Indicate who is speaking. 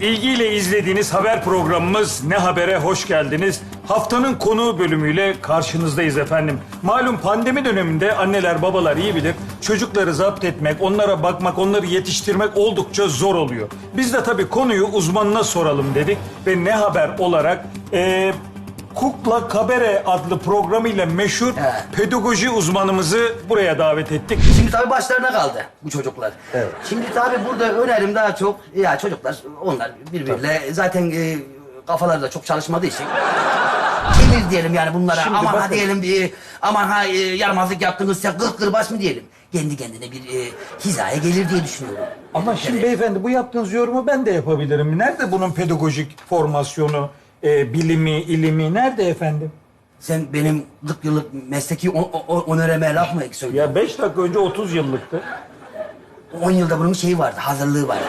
Speaker 1: İlgiyle izlediğiniz haber programımız Ne Haber'e hoş geldiniz. Haftanın konu bölümüyle karşınızdayız efendim. Malum pandemi döneminde anneler babalar iyi bilir. Çocukları zapt etmek, onlara bakmak, onları yetiştirmek oldukça zor oluyor. Biz de tabii konuyu uzmanına soralım dedik. Ve Ne Haber olarak eee Kukla Kabere adlı programıyla meşhur
Speaker 2: He.
Speaker 1: pedagoji uzmanımızı buraya davet ettik.
Speaker 2: Şimdi tabii başlarına kaldı bu çocuklar.
Speaker 1: Evet.
Speaker 2: Şimdi tabii burada önerim daha çok ya çocuklar onlar birbiriyle zaten e, kafaları da çok çalışmadığı için gelir diyelim yani bunlara
Speaker 1: Şimdi
Speaker 2: aman ha
Speaker 1: bakın.
Speaker 2: diyelim bir aman ha e, yaramazlık yaptınız ya kırk kırbaç mı diyelim. Kendi kendine bir e, hizaya gelir diye düşünüyorum.
Speaker 1: Ama şimdi beyefendi bu yaptığınız yorumu ben de yapabilirim. Nerede bunun pedagojik formasyonu, e, bilimi, ilimi nerede efendim?
Speaker 2: Sen benim 40 yıllık mesleki o, o, o- önereme laf mı söylüyorsun?
Speaker 1: Ya beş dakika önce 30 yıllıktı.
Speaker 2: 10 yılda bunun şeyi vardı, hazırlığı vardı.